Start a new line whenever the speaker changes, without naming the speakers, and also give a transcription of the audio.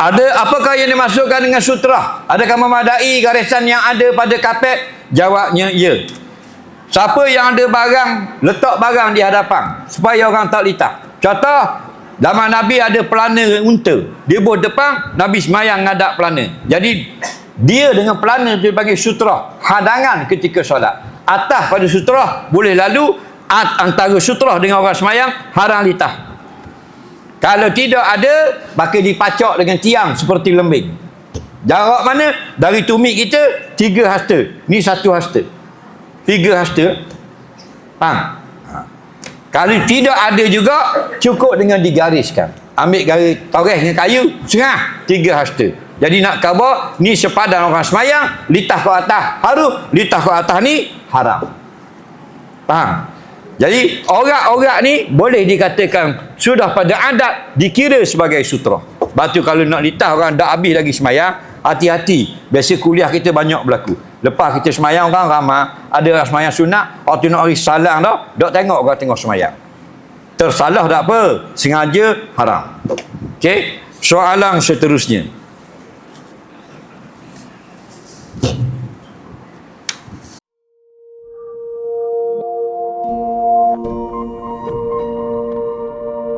Ada apakah yang dimasukkan dengan sutra? Adakah memadai garisan yang ada pada kapet? Jawabnya ya. Siapa yang ada barang, letak barang di hadapan supaya orang tak litah. Contoh, zaman Nabi ada pelana unta. Dia buat depan, Nabi semayang ngadap pelana. Jadi dia dengan pelana tu dipanggil sutra, hadangan ketika solat. Atas pada sutra boleh lalu, antara sutra dengan orang semayang halang litah. Kalau tidak ada, maka dipacak dengan tiang seperti lembing. Jarak mana? Dari tumit kita, tiga hasta. Ni satu hasta. Tiga hasta. Faham? Ha. Kalau tidak ada juga, cukup dengan digariskan. Ambil garis toreh dengan kayu, setengah, tiga hasta. Jadi nak khabar, ni sepadan orang semayang, litah ke atas harum, litah ke atas ni haram. Faham? Jadi orang-orang ni boleh dikatakan sudah pada adat dikira sebagai sutra. Batu kalau nak litah orang dah habis lagi semayang, hati-hati. Biasa kuliah kita banyak berlaku. Lepas kita semayang orang ramah, ada orang semayang sunat, waktu nak hari salam dah, dok tengok orang tengok semayang. Tersalah tak apa, sengaja haram. Okey? Soalan seterusnya.